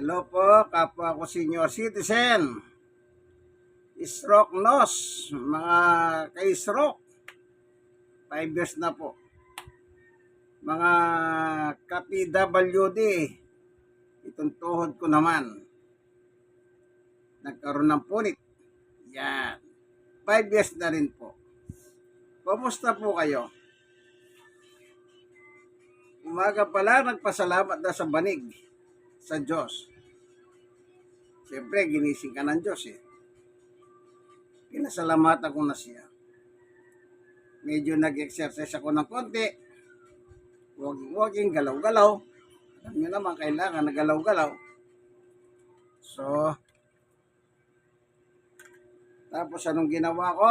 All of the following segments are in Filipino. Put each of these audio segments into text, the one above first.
Hello po, kapwa ko senior citizen. Stroke nose, mga kay-stroke. 5 years na po. Mga ka-PWD, itong tuhod ko naman. Nagkaroon ng punit. Yan. 5 years na rin po. Kumusta po kayo? Umaga pala, nagpasalamat na sa banig sa Diyos. Siyempre, ginising ka ng Diyos eh. Pinasalamatan ko na siya. Medyo nag-exercise ako ng konti. Walking-walking, galaw-galaw. Alam nyo naman, kailangan na galaw-galaw. So, tapos anong ginawa ko?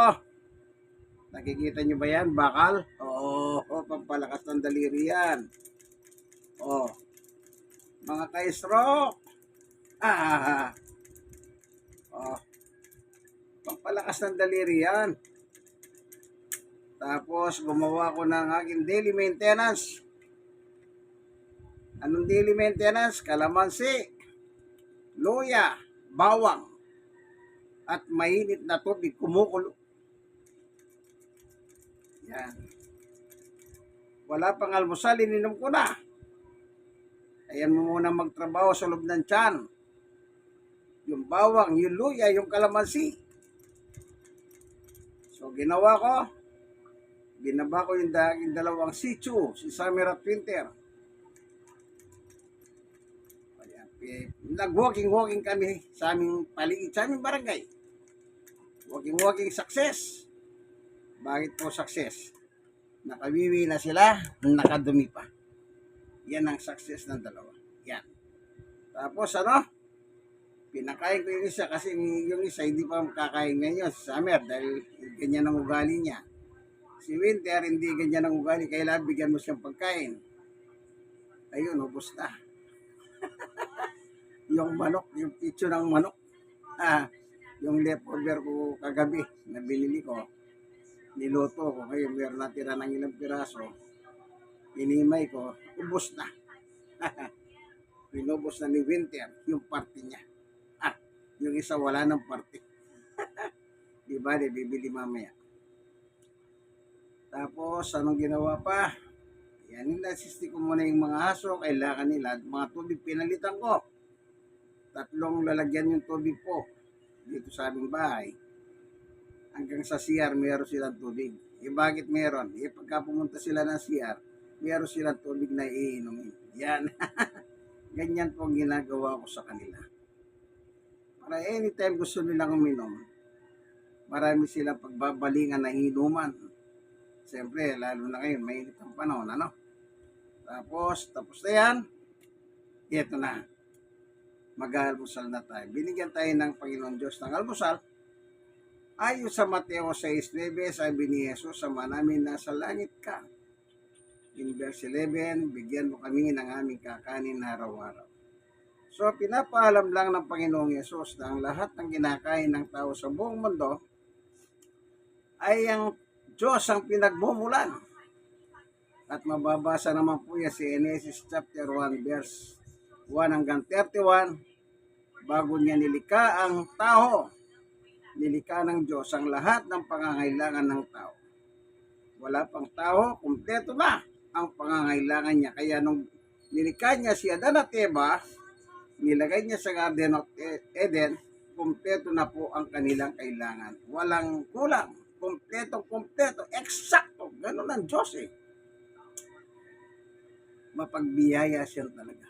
Nakikita nyo ba yan? Bakal? Oo, oh, pampalakas ng daliri yan. Oh, mga ka-stroke. Ah, oh, pampalakas ng daliri yan. Tapos, gumawa ko ng aking daily maintenance. Anong daily maintenance? Kalamansi, luya, bawang, at mainit na tubig kumukulo. Yan. Wala pang almusal, ininom ko na. Ayan mo muna magtrabaho sa loob ng tiyan. Yung bawang, yung luya, yung kalamansi. So, ginawa ko, binaba ko yung, da- yung dalawang sichu, si summer at winter. Eh, Nag-walking-walking kami sa aming paligid, sa aming barangay. Walking-walking success. Bakit po success? Nakawiwi na sila, nakadumi pa. Yan ang success ng dalawa. Yan. Tapos ano? Pinakain ko yung isa kasi yung isa hindi pa makakain ngayon sa summer dahil ganyan ang ugali niya. Si Winter hindi ganyan ang ugali, kailangan bigyan mo siyang pagkain. Ayun, ubos na. yung manok, yung picture ng manok. Ah, yung leftover ko kagabi na binili ko, niluto ko. Ngayon, meron natira ng ilang piraso. Inimay ko, ubos na. Pinubos na ni Winter yung party niya. Ah, yung isa wala ng party. Di ba, di bibili mamaya. Tapos, anong ginawa pa? Yan, inasisti ko muna yung mga aso, kailangan nila. Mga tubig pinalitan ko. Tatlong lalagyan yung tubig po dito sa aming bahay. Hanggang sa CR, meron silang tubig. Eh, bakit meron? Eh, pagka pumunta sila ng CR, meron silang tubig na iinumin. Yan. Ganyan po ang ginagawa ko sa kanila. Para anytime gusto nilang uminom, marami silang pagbabalingan na inuman. Siyempre, lalo na ngayon, mainit ang panahon, ano? Tapos, tapos na yan. Ito na. Mag-almusal na tayo. Binigyan tayo ng Panginoon Diyos ng almusal. Ayon sa Mateo 6.9, sabi ni Jesus, sama namin nasa langit ka. In verse 11, bigyan mo kami ng aming kakanin araw-araw. So, pinapaalam lang ng Panginoong Yesus na ang lahat ng kinakain ng tao sa buong mundo ay ang Diyos ang pinagmumulan. At mababasa naman po yan si Genesis chapter 1 verse 1 hanggang 31 bago niya nilika ang tao. Nilika ng Diyos ang lahat ng pangangailangan ng tao. Wala pang tao, kumpleto na ang pangangailangan niya. Kaya nung nilika niya si Adan at Eva, nilagay niya sa Garden of Eden, kumpleto na po ang kanilang kailangan. Walang kulang. Kumpleto, kumpleto, eksakto. Ganun ang Diyos eh. Mapagbiyaya siya talaga.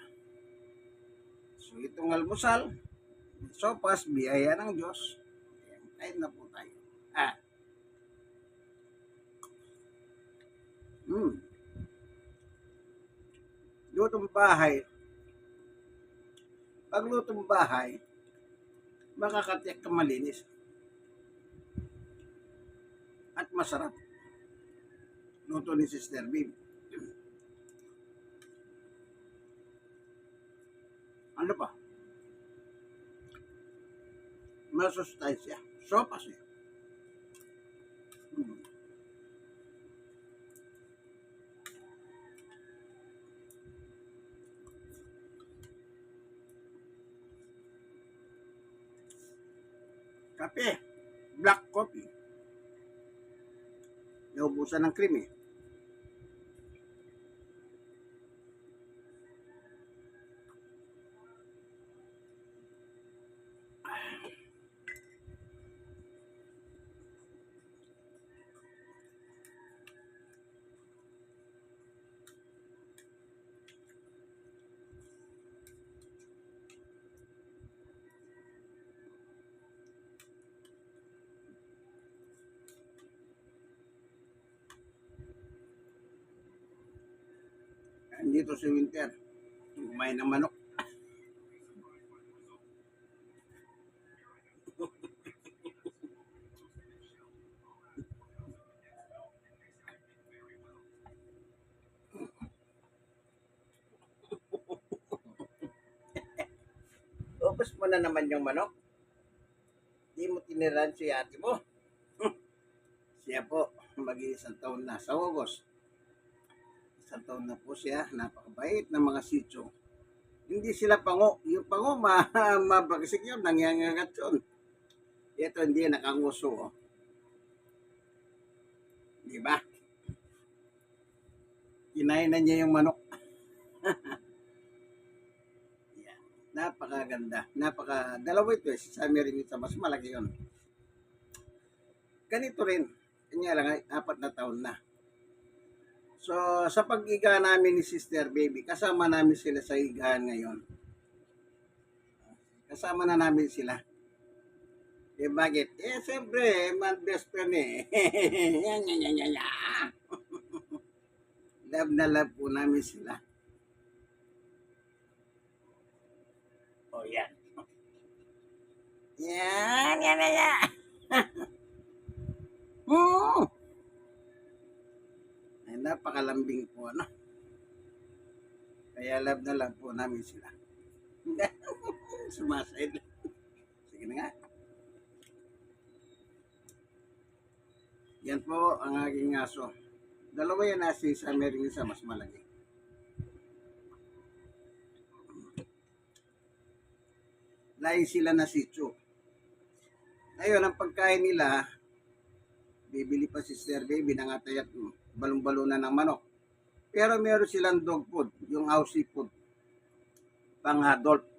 So itong almusal, sopas, biyaya ng Diyos. Ayan, Kahit na po tayo. Ah. Hmm. Lutong bahay. Pag lutong bahay, makakatiyak ka malinis. At masarap. Luto ni Sister Bim. Ano pa? Masustansya. Sopas eh. Kape. Black coffee. Naubusan ng cream eh. Andito si Winter. Kumain ng manok. Ubus mo na naman yung manok. Di mo tiniran si ate mo. Siya po, mag-iisang taon na sa August. Taon na po siya, napakabait ng mga sityo. Hindi sila pango. Yung pango, ma mabagsik yun, nangyangagat yun. Ito hindi, nakanguso. Oh. Di ba? Kinain na niya yung manok. Yan. Napakaganda. Napaka, dalawa ito eh. Sa rin sa mas malaki yun. Ganito rin. Kanya lang, apat na taon na. So, sa pag-iga namin ni Sister Baby, kasama namin sila sa higaan ngayon. Kasama na namin sila. Eh, bakit? Eh, siyempre, man best friend eh. yan, yan, yan, yan, yan. love na love po namin sila. Oh, yan. Yan, yan, yan, yan. Hmm. Ay, napakalambing po, ano? Kaya love na love po namin sila. Sumasaid. Sige na nga. Yan po ang aking aso. Dalawa yan nasi sa meron isa mas malaki. Lain sila na sityo. Ngayon, ang pagkain nila, bibili pa si Sister Baby ng at balong-balunan ng manok. Pero meron silang dog food, yung house food, pang adult.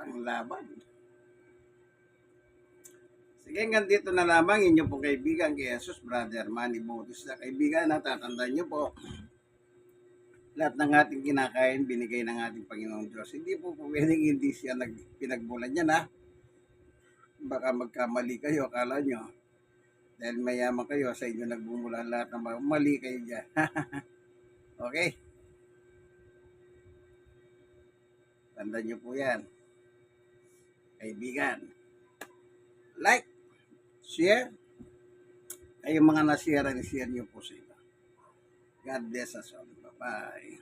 Panglaban. Sige, hanggang dito na lamang inyo pong kaibigan kay Jesus, Brother Manny Botis na kaibigan, natatandaan nyo po, lahat ng ating kinakain, binigay ng ating Panginoong Diyos. Hindi po pwedeng hindi siya nag, pinagbulan yan, ha? Baka magkamali kayo, akala nyo. Dahil mayaman kayo, sa inyo nagbumula lahat ng mali kayo dyan. okay? Tandaan nyo po yan. Kaibigan. Like, share. Kayong mga nasira, share nyo po sa iba. God bless us all. Bye-bye.